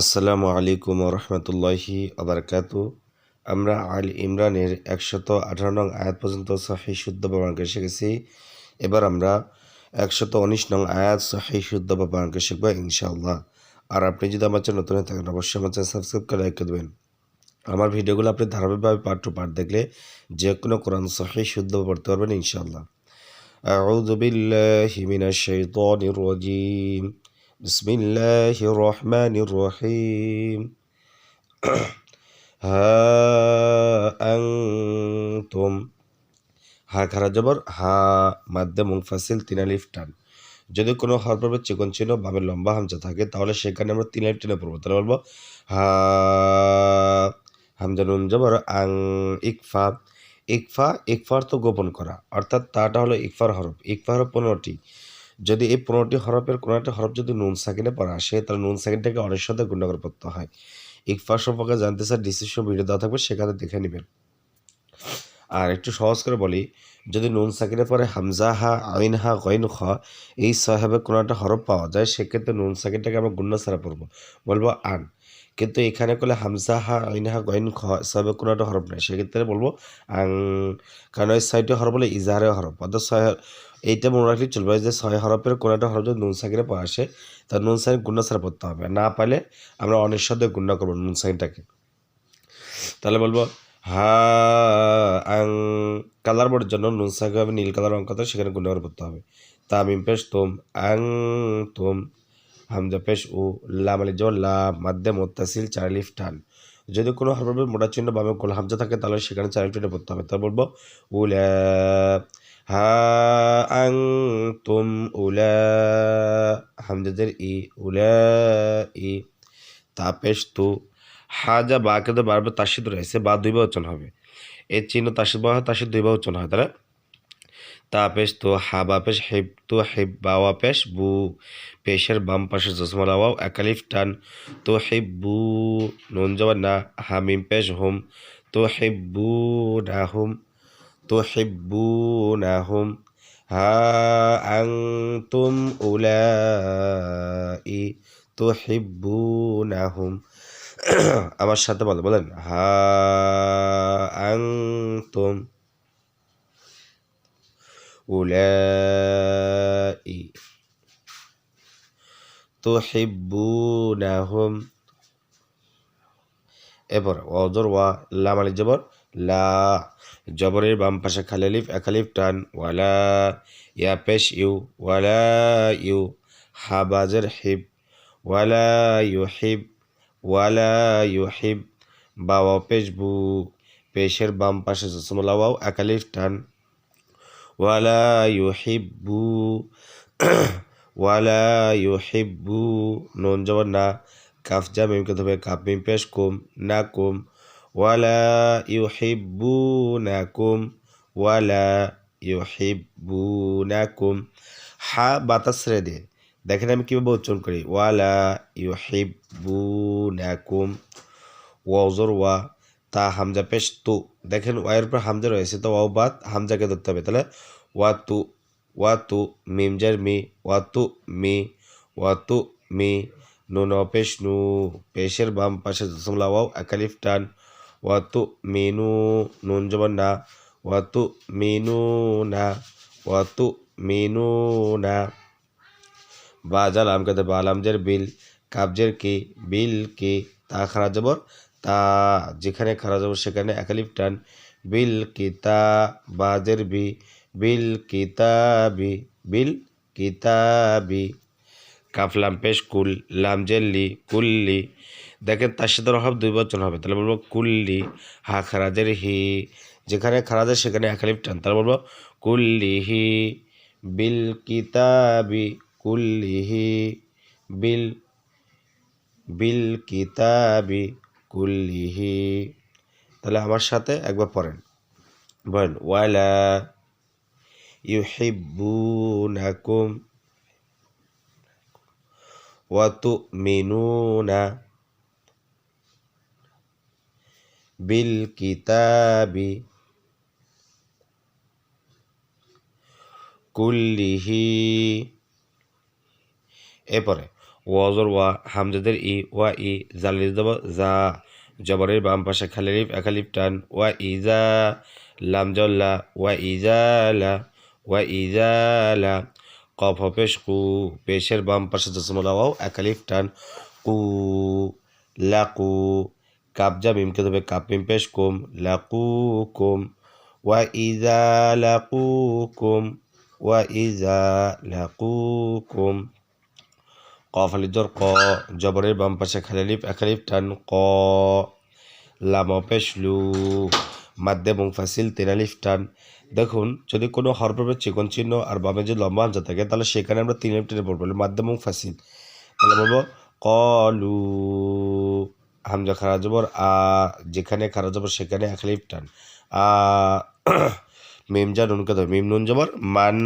আসসালামু আলাইকুম রহমতুল্লাহি আবরকাত। আমরা আল ইমরানের একশত আঠারো নং আয়াত পর্যন্ত সাহি শুদ্ধ প্রমাণকে শিখেছি। এবার আমরা একশত উনিশ নং আয়াত সাহি শুদ্ধ প্রমাণকে শিখব ইনশাআল্লাহ। আর আপনি যদি আমার চ্যানেল নতুন থাকেন, অবশ্যই আমার চ্যানেল সাবস্ক্রাইব করে লাইক দেবেন। আমার ভিডিওগুলো আপনি ধারাবাহিকভাবে পার্ট টু পার্ট দেখলে যে কোনো কোরআন সাহি শুদ্ধ পড়তে পারবেন ইনশাআল্লাহ। আউযু বিল্লাহি মিনাশ শাইতানির রাজীম। بسم الله الرحمن الرحيم ها أنتم হা খারা জবর হা মাধ্যে মুংফাসিল তিন আলিফ টান যদি কোনো হরফের চিকন চিহ্ন বামে লম্বা হামজা থাকে তাহলে সেখানে আমরা তিন আলিফ টেনে পড়বো তাহলে বলবো হা হামজা নুন জবর আং ইকফা ইকফা ইকফার তো গোপন করা অর্থাৎ তাটা হলো ইকফার হরফ ইকফা হরফ পনেরোটি যদি এই পনেরোটি হরফের কোনো একটা হরফ যদি নুন সাকিনে পড়া আসে, তাহলে নুন সাকিনটাকে অনেক সাথে গুণাগর পড়তে হয়। ইকফা সম্পর্কে জানতে চান ডিসিশন ভিডিও দেওয়া থাকবে, সেখানে দেখে নেবেন। আর একটু সহজ করে বলি, যদি নুন সাকিনের পরে হামজা হা, আইন হা, গইন খ, এই সাহেবের কোনো একটা হরফ পাওয়া যায়, সেক্ষেত্রে নুন সাকিনটাকে আমরা গুণ্য ছাড়া পড়ব। বলব আন। কিন্তু এখানে করলে হামজা হা, আইন হা, গইন খ সাহেবের কোনো একটা হরফ নেই। সেক্ষেত্রে বলব, আং কারণ এই সাইডে হরফ বলে ইজাহারের হরফ। অর্থাৎ ছয়, এইটা মনে রাখলে চলবে যে ছয় হরফের কোনো একটা হরফ যদি নুন সাকিনে পড়ে আসে তার নুন সাকিন গুণ্য ছাড়া পড়তে হবে। না পাইলে আমরা অনেক সাথে গুণ্য করব নুন সাকিনটাকে তাহলে বলব, হা, আং, কালার বোর্ডের জন্য নুন সাকিন হবে নীল কালার অঙ্ক সেখানে গুণ্য করে পড়তে হবে। তামিম পেশ, তোম, আং, তোম। হামজা পেশ ও লাম আলি জো লা মাধ্যে মোত্তাসিল, চার লিফ টান। যদি কোনো হরফের মোটা চিহ্ন বামে গোল হামজা থাকে, তাহলে সেখানে চার লিফ টেনে পড়তে হবে। তা বলব, উলা হা আং তুম উলা হামজাদের ই, উলা ই, তা পেশ তু, হা যা বা কিন্তু বারবার তাসিদ রয়েছে, বা দুই বচন হবে। এর চিহ্ন তাসিদ বা তাসিদ দুই বচন হয়, তাহলে তা পেশ তো হা বা পেশ হেব তো হেব বাওয়া পেশ বু। পেশের বাম পাশে জসমা লাওয়াও একালিফ টান। তো হেব বু, নুন জবান না হামিম পেশ হোম। তো হেব বু না হোম তো হেব বু না হোম। হা আং তুম উলা ই তো হেব বু না হোম। আমার সাথে বলো, বলেন। হা আং তুম উলাই তুহিব্বুনাহুম এরপর অজর ওয়া লাম আলিফ জবর, লা জবরের বাম পাশে খালি আলিফ, এক আলিফ টান, ওয়ালা ইয়া পেশ ইউ, ওয়ালা ইউ হা বাজের হিব, ওয়ালা ইউহিব ওয়ালা ইউহিব বাওয়া পেশ বু, পেশের বাম পাশে জসমলা ওয়াও এক আলিফ টান। ইউহিব্বু ওয়ালা ইউহিব্বু নুন জবর না কাফ যা মিমকে ধরবে কাফ মিম পেশ কুম না কুম ওয়ালা ইউহিব্বু না কুম ওয়ালা ইউহিব্বু না কুম হা বাতাস রে দে দেখেন আমি কীভাবে উচ্চারণ করি ওয়ালা ইউহিব্বু না কুম ওয়া তা হামজা পেশ তু। দেখেন ওয়াইয়ের উপর হামজা রয়েছে, তো ওয়াও বাদ হামজাকে ধরতে হবে। তাহলে ওয়া তু ওয়া তু মিমজার মি, ওয়া তু, মি, ওয়া তু, মি, নুন পেশ নু, পেশের বাম পাশে জসমলা ওয়াও একালিফ টান। ওয়া তু মিনু নুন জবর না। ওয়া তু মিনু না ওয়া তু মিনু না বাজাল আমকাতে বালামজের বিল কাবজের কি, বিল কি, তা খারা জবর তা যেখানে খারা যাব সেখানে একালিফ টান। বিল কিতা বাজের বি, বিল কিতাবি বিল কিতাবি। কাফলাম পেশ কুল লামজেল্লি কুল্লি। দেখেন তার সাথে অভাব দুই বচন হবে, তাহলে বলব কুল্লি, হা খারাজের হি। যেখানে খারাজের সেখানে একালিফ টান, তাহলে বলব কুল্লিহি বিল কিতাবি কুল্লিহি বিল বিল কিতাবি। কুল্লিহি। তাহলে আমার সাথে একবার পড়েন। বলেন, ওয়ালা ইউহিব্বুনাকুম ওয়া তুমিনুনা বিল কিতাবি কুল্লিহি। এরপরে ওয়াজর ওয়া, হামজাদের ই, ওয়া ই জালির দেব যা জবরের বাম পাশে খালিলিফ একালিফ টান, ওয়া ইজা লাম জল্লা ওয়া ইজালা ওয়া ইজালা কফ পেশ কু, পেশের বাম পাশে জসমলা একালিফ টান, কু। লাকু কাবজা মিমকে দেবে, কাপ মিম পেশ কুম লাকু কুম, ওয়া ইজা লাকু কুম, ওয়া ইজা লাকু কুম। কফ আলিজর ক, জবরের বাম পাশে খালিলিফ একালিফ টান ক। লাম পেশ লু, মাদ্দে মুংফাসিল তিনালিফ, টান। দেখুন, যদি কোনো হরফের চিকন চিহ্ন আর বামে যদি লম্বা হামজা থাকে, তাহলে সেখানে আমরা তিন লিফ টেনে পড়ব মাদ্দে মুংফাসিল তাহলে বলব কলু হামজা খারা জবর আ, যেখানে খারা জবর সেখানে একালিফ, টান। আ মিমজা নুনকে ধর মিম নুন জবর মান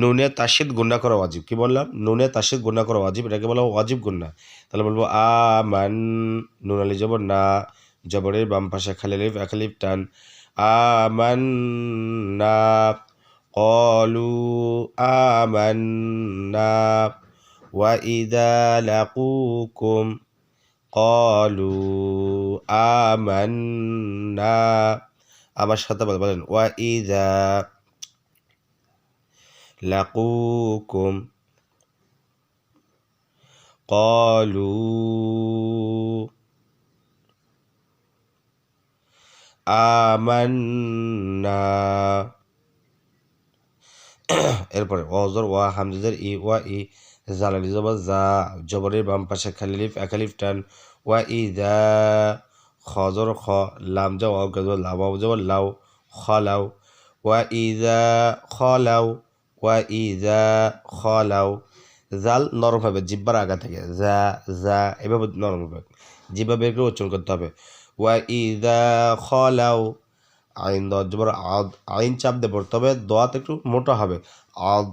নুনে তাসিদ গুন্না করা ওয়াজিব কি বললাম নুনে তাসিদ গুন্না করা ওয়াজিব এটাকে বলা ওয়াজিব গুন্না তাহলে বলবো আ মান নুন আলি জবর না জবরের বাম পাশে খালিলিফ একালিফ টান আমান্না قالوا آمنا وإذا لقوكم قالوا آمنا আমার সাথে বলেন বলেন ওয়াইদা লাকুকুম قالوا আমান্না এরপরে ওজর ওয়া হামজাদের ই ওয়া ই জালালি জবর যা জবরের বাম পাশে খালিলিফ একালিফ টান ওয়া ই দা খজর খ লাম যাও আও গজর লাম আও জবর লাউ খলাউ ওয়া ইজা খলাউ ওয়া ইজা খলাউ জাল নরম হবে জিব্বার আগা থেকে। যা যা এভাবে নরম হবে। জিব্বা বের করে উচ্চারণ করতে হবে। ওয়া ইজা খ খলাউ আইন দ জবর আদ, আইন চাপ পড়তে হবে। দোয়াত একটু মোটা হবে। আদ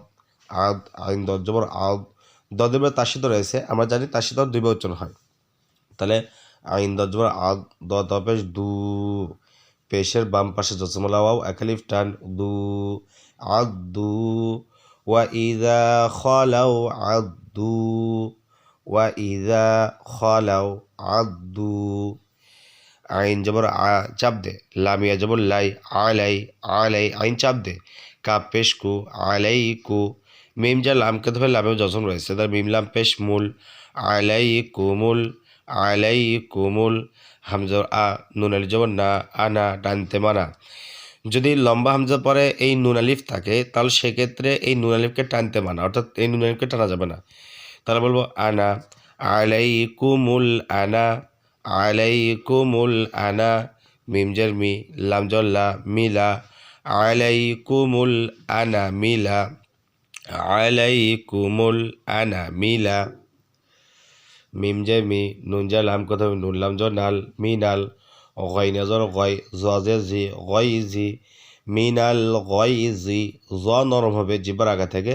আদ, আইন দ জবর আদ। দদের তাসিদ রয়েছে। আমরা জানি তাসিদ দুই উচ্চারণ হয়। তাহলে আইন দ জবর আদ দ দ পেশ, দু পেশের বাম পাশে জসমলা ওয়াও, একালিফ, টান, দু, আদ, দু, ওয়া ইদা খলাউ আদু ওয়া ইদা খলাউ আদু আইন জবর আ, চাপ দে, লামিয়া জবর লাই, আলাই আলাই, আইন চাপ দে, কাপ পেশ কু, আলাই কু, মিম যা লামকে ধরে লামেও জসম রয়েছে, তার মিম লাম পেশ মূল, আলাই কুমুল আলাই কুমুল হামজা আ নুন আলি জবর না আনা টানতে মানা যদি লম্বা হামজা পরে এই নুন আলিফ থাকে, তাহলে সেক্ষেত্রে এই নুন আলিফকে টানতে মানা অর্থাৎ এই নুন আলিফকে টানা যাবে না। তাহলে বলব আনা আলাই কুমুল আনা আলাই কুমুল আনা মিমজার মি লামজল্লা মিলা আলাইকুমুল আনা মিলা আলাইকুমুল আনা মিলা মিমজার মি নুনজা লাম কথা নুন লামজ নাল মিনাল গয় নজর গয় জজে জি, গয় জি মিনাল গয় জি জ নরম হবে জিবার আগা থেকে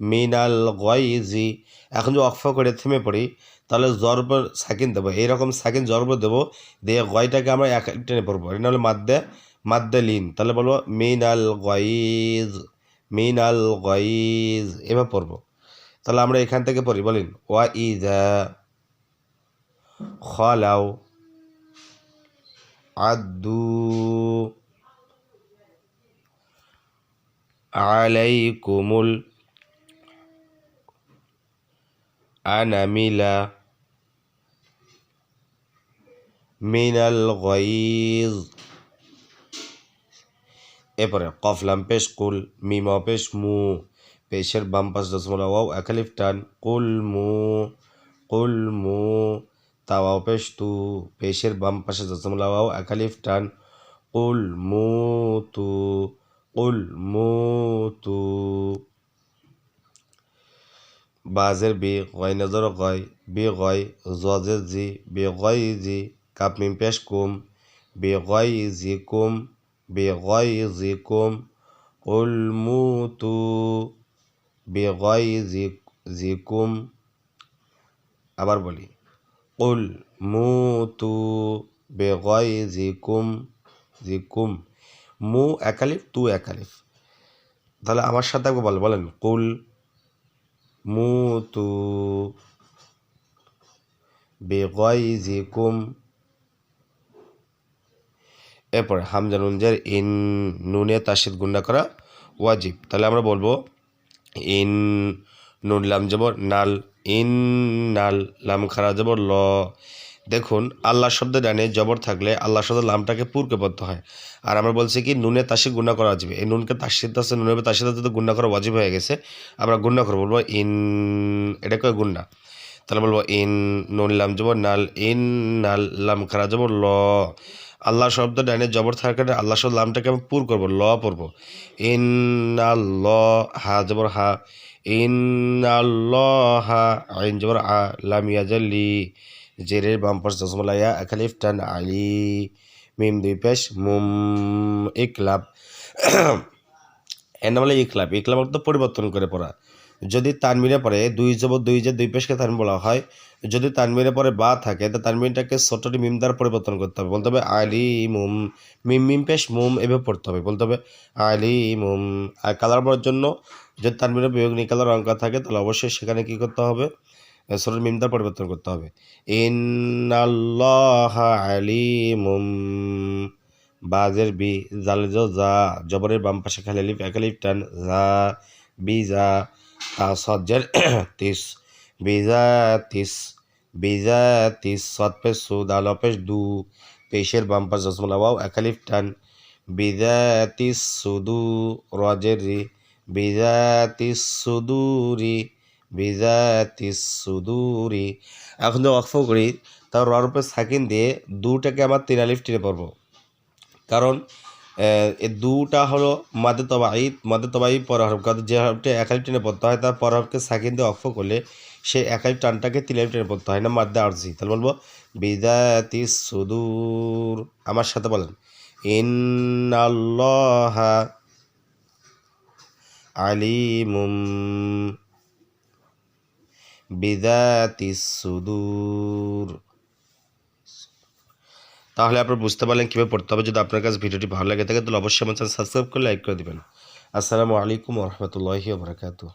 মিনাল গয় জি, এখন যে অক্ষ করে থেমে পড়ি তাহলে জর্ব সাকিন দেবো, এইরকম সাকিন জর্ব দেবো দিয়ে গয়টাকে আমরা এক টেনে পড়ব এটা হলো মাদ্দে মাদ্দে লিন তাহলে বলব মি মিনাল গয়েজ মিনাল গয়েজ এভাবে পড়ব তাহলে আমরা এখান থেকে পড়ি, বলিন, ওয়া ইজা খলাও আদু আলাইকুমুল আনামিলা মিনাল গইজ এরপরে কফলাম পেশ কুল মিম পেশ মু পেশের বাম পাশ দশমলা ওয়াও একালিফ টান কুল মু কুল মু তাওয়াও পেশ তু পেশের বাম পাশে দশমলা ওয়াও একালিফ টান কুল মু তু কুল মু তু। বাজের বি গয় নজর গয়, বি গয় জজের জি, বি গয় জি কাপ মিম পেশ কুম, বি গয় জি কুম, বি গয় জি কুম কুল মুতু বি গয় জি জি কুম। আবার বলি। কুল মুতু বে গয় জি কুম জি কুম মু একালিফ, তু একালিফ। তাহলে আমার সাথে একবার বল বলেন কুল মু মুতু বেগয়জিকুম এরপর হামজা নুনজের ইন নুনে তাসিদ গুন্ডা করা ওয়াজিব। তাহলে আমরা বলব, ইন নুন, লাম জবর, নাল, ইন, নাল, লাম, খারা জবর, ল। দেখুন, আল্লাহ শব্দ ডানে জবর থাকলে আল্লাহ শব্দ লামটাকে পুরকে পড়তে হয়। আর আমরা বলছি কি, নুনে তাসি গুণা করা যাবে এই নুনকে তাসির তাসে নুনের তাসিদ যদি গুণা করা ওয়াজিব হয়ে গেছে। আমরা গুণা করব, বলব ইন, এটা কয় গুণা তাহলে বলব, ইন নুন লাম জবর নাল, ইন নাল লাম খারা জবর ল। আল্লাহ শব্দ ডাইনে জবর থাকার কারণে আল্লাহ শব্দ লামটাকে আমি পুর করব, ল পড়ব। ইন ল হা জবর হা, ইন ল হা, আইন জবর আ, লাম ইয়াজাল্লি জেরের বাম পাশ জসমলাইয়া একালিফ টান আলি, মিম দুই পেশ মুম ইকলাব। এর নাম হলো ইকলাব ইকলাব অর্থ পরিবর্তন করে পড়া। যদি তানমিনে পরে দুই জবর দুই যে দুই পেশকে তানমিন বলা হয়, যদি তানমিনে পরে বা থাকে, তো তানমিনটাকে ছোটটি মিম দ্বারা পরিবর্তন করতে হবে। বলতে হবে আলি মুম, মিম মিম পেশ মুম এভাবে পড়তে হবে। বলতে হবে আলি মুম। আর কালার পড়ার জন্য যদি তানমিনে বিয়োগ নিকালার অঙ্ক থাকে, তাহলে অবশ্যই সেখানে কি করতে হবে? ছোট মিম দ্বারা পরিবর্তন করতে হবে। ইন আল্লাহ আলিমুম বাজের বি জালেজ যা জবরের বাম পাশে খালি লিপ একালিপ টান যা বি যা সজ্জের তিস বিজা তিস বিজা তিস সৎ পেশ সু দাল দু, পেশের বাম পাশ জসমলা ওয়াও একালিপ টান বিজা তিস সুদু, রজের রি বিজা তিস সুদুরি বিজা তিস সুদুরি এখন যে অক্ফ করি তার উপরে সাকিন দিয়ে দুটাকে আমার তিন টেনে পড়ব। কারণ এ দুটা হলো মাদে তবাই মাদে তবাই পর হরফ। কারণ যে হরফটা এক আলিফ টেনে পড়তে হয়, তার পর হরফকে সাকিন দিয়ে অক্ষ করলে সে এক আলিফ টানটাকে আলিফ টেনে পড়তে হয় না মাদ্দে আরজি। তাহলে বলব, বিদাতি সুদূর। আমার সাথে বলেন ইন আল্লাহ আলিমুম। বিদাতি সুদূর। তাহলে আপনারা বুঝতে পারলেন কীভাবে পড়তে হবে। যদি আপনার কাছে ভিডিওটি ভালো লাগে থাকে, তাহলে অবশ্যই আমার চ্যানেল সাবস্ক্রাইব করে লাইক করে দেবেন। আসসালামু আলাইকুম রহমতুল্লাহি বরকাতু